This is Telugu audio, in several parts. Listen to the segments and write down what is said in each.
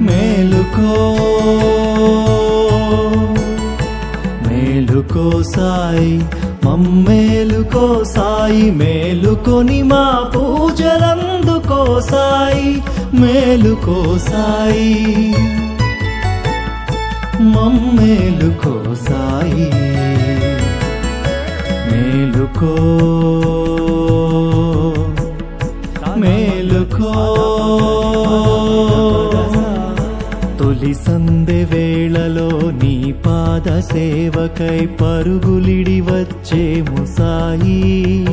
మేలుకో మేలుకో సాయి మమ్మేలుకో సాయి మేలుకొని మా పూజలందుకో సాయి మేలుకో సాయి. మమ్మేలుకో సాయి మేలుకో. తొలి సందె వేళలో నీ పాద సేవకై పరుగులిడి వచ్చేము సాయి.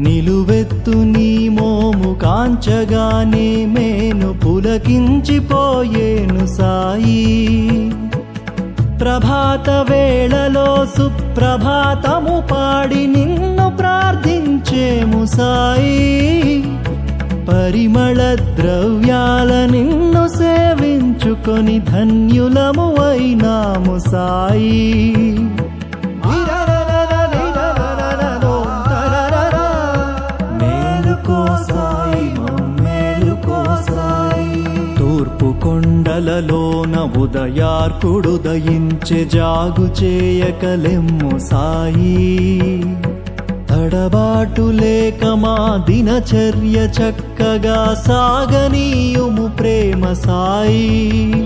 నిలువెత్తు నీ మోము కాంచగానే మేను పులకించిపోయేను సాయి. ప్రభాత వేళలో సుప్రభాతము పాడి నిన్ను ప్రార్థించేము సాయి. పరిమళ ద్రవ్యాల నిన్ను సేవించుకొని ధన్యులము అయినాము సాయి. మేలుకో సాయి మమ్మేలుకో సాయి తూర్పు కొండలలోన ఉదయార్కుడు దయించే జాగు చేయకలెమ్ము సాయి తడబాటు లేక మా దినచర్య చక్కగా సాగనీయుము ప్రేమ సాయి.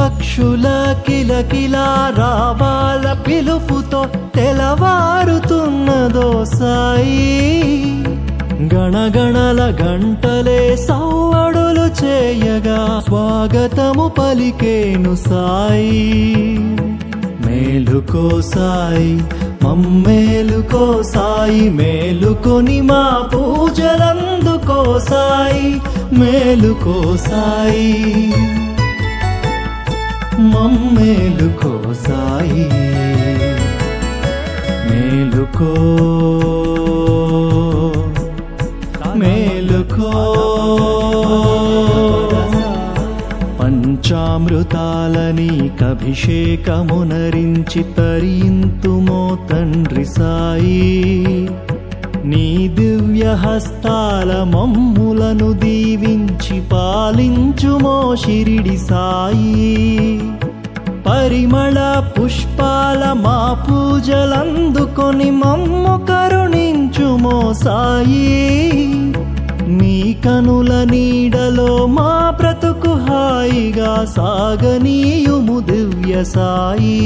పక్షుల కిలకిలా రావాల పిలుపుతో తెలవారుతున్నదో సాయి. గణగణల గంటలే సవ్వడులు చేయగా స్వాగతము పలికేను సాయి. మేలుకో సాయి మమ్మేలుకో సాయి మేలుకొని మా పూజలందుకో సాయి మేలుకో సాయి మమ్మేలుకో సాయి మేలుకో మేలుకో పంచామృతాలని కభిషేకమునరించి తరింతుమో తండ్రి సాయి. నీ దివ్య హస్తాల మమ్ములను దీవించి పాలించుమో షిరిడి సాయి. పరిమళ పుష్పాల మా పూజలందుకొని మమ్ము కరుణించుమో సాయి. మీ కనుల నీడలో మా బ్రతుకు హాయిగా సాగనీయుము దివ్య సాయి.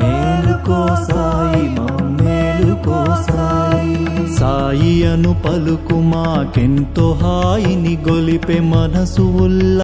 మేలుకో సాయి సాయి సాయి అను పలుకు మాకెంతో హాయిని గొలిపే మనసు ఉల్ల